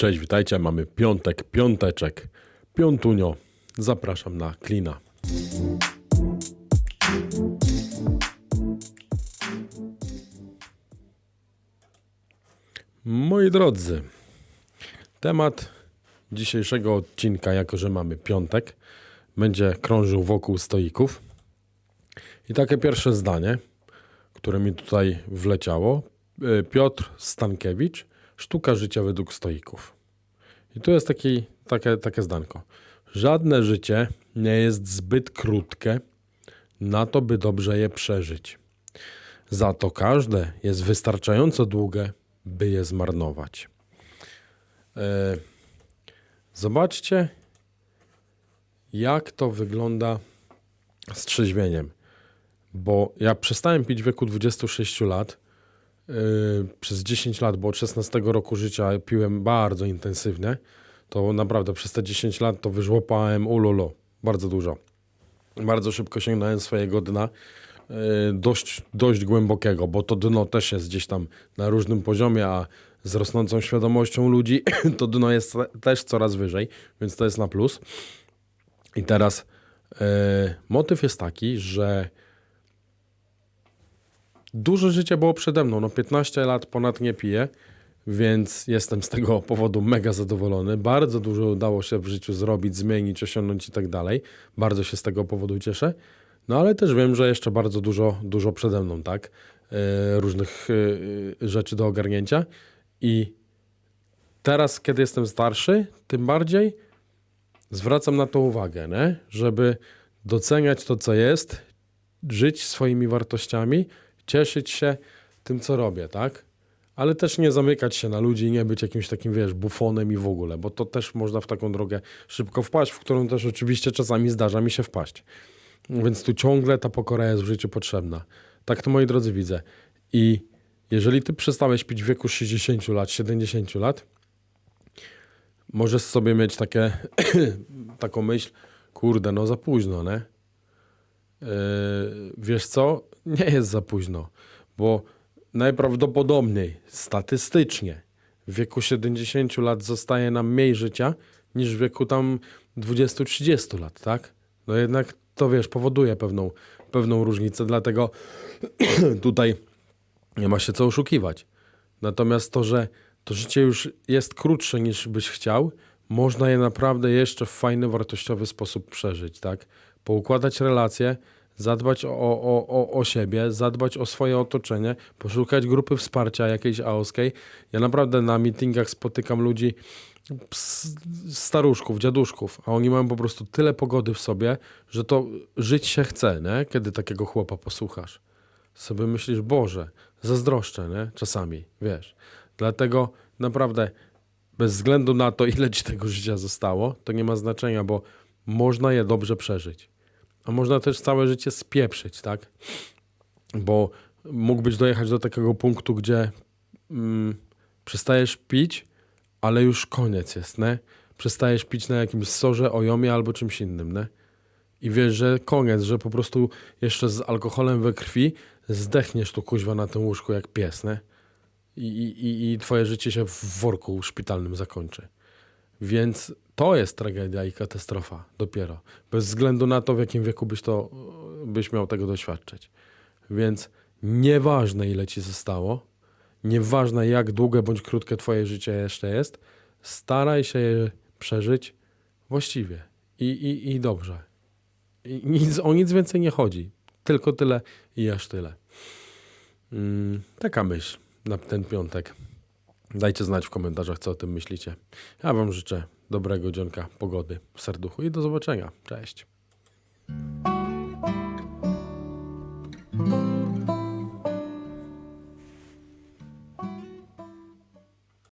Cześć, witajcie. Mamy piątek, piąteczek, piątunio. Zapraszam na klina. Moi drodzy, temat dzisiejszego odcinka, jako że mamy piątek, będzie krążył wokół stoików. I takie pierwsze zdanie, które mi tutaj wleciało. Y, Piotr Stankiewicz, Sztuka życia według stoików. I tu jest taki, takie, takie zdanko. Żadne życie nie jest zbyt krótkie na to, by dobrze je przeżyć. Za to każde jest wystarczająco długie, by je zmarnować. E, zobaczcie, jak to wygląda z trzeźwieniem. Bo ja przestałem pić w wieku 26 lat. Yy, przez 10 lat, bo od 16 roku życia piłem bardzo intensywnie. To naprawdę przez te 10 lat to wyżłopałem ulolo, bardzo dużo. Bardzo szybko sięgnąłem swojego dna, yy, dość, dość głębokiego, bo to dno też jest gdzieś tam na różnym poziomie, a z rosnącą świadomością ludzi to dno jest też coraz wyżej, więc to jest na plus. I teraz yy, motyw jest taki, że Dużo życia było przede mną. No 15 lat ponad nie piję, więc jestem z tego powodu mega zadowolony. Bardzo dużo udało się w życiu zrobić, zmienić, osiągnąć i tak dalej. Bardzo się z tego powodu cieszę. No ale też wiem, że jeszcze bardzo dużo, dużo przede mną, tak? Yy, różnych yy, rzeczy do ogarnięcia. I teraz, kiedy jestem starszy, tym bardziej zwracam na to uwagę, nie? żeby doceniać to, co jest, żyć swoimi wartościami cieszyć się tym, co robię, tak? Ale też nie zamykać się na ludzi i nie być jakimś takim, wiesz, bufonem i w ogóle, bo to też można w taką drogę szybko wpaść, w którą też oczywiście czasami zdarza mi się wpaść. Więc tu ciągle ta pokora jest w życiu potrzebna. Tak to moi drodzy widzę. I jeżeli ty przestałeś pić w wieku 60 lat, 70 lat, możesz sobie mieć takie, taką myśl, kurde, no za późno, nie? Yy, wiesz co? Nie jest za późno, bo najprawdopodobniej statystycznie w wieku 70 lat zostaje nam mniej życia niż w wieku tam 20-30 lat, tak? No jednak to wiesz, powoduje pewną, pewną różnicę, dlatego tutaj nie ma się co oszukiwać. Natomiast to, że to życie już jest krótsze niż byś chciał, można je naprawdę jeszcze w fajny, wartościowy sposób przeżyć, tak? Poukładać relacje, zadbać o, o, o, o siebie, zadbać o swoje otoczenie, poszukać grupy wsparcia jakiejś aoskiej. Ja naprawdę na meetingach spotykam ludzi, staruszków, dziaduszków, a oni mają po prostu tyle pogody w sobie, że to żyć się chce, nie? kiedy takiego chłopa posłuchasz. Sobie myślisz, Boże, zazdroszczę, nie? czasami, wiesz. Dlatego naprawdę bez względu na to, ile ci tego życia zostało, to nie ma znaczenia, bo można je dobrze przeżyć. A można też całe życie spieprzyć, tak? Bo mógłbyś dojechać do takiego punktu, gdzie mm, przestajesz pić, ale już koniec jest, nie? Przestajesz pić na jakimś sorze, ojomie albo czymś innym, nie? I wiesz, że koniec, że po prostu jeszcze z alkoholem we krwi zdechniesz tu kuźwa na tym łóżku jak pies, nie? I, i, I twoje życie się w worku szpitalnym zakończy. Więc to jest tragedia i katastrofa dopiero. Bez względu na to, w jakim wieku byś, to, byś miał tego doświadczyć. Więc nieważne, ile ci zostało, nieważne, jak długie bądź krótkie twoje życie jeszcze jest, staraj się je przeżyć właściwie i, i, i dobrze. I nic, o nic więcej nie chodzi. Tylko tyle i aż tyle. Mm, taka myśl na ten piątek. Dajcie znać w komentarzach, co o tym myślicie. Ja Wam życzę dobrego dzionka, pogody w serduchu i do zobaczenia. Cześć.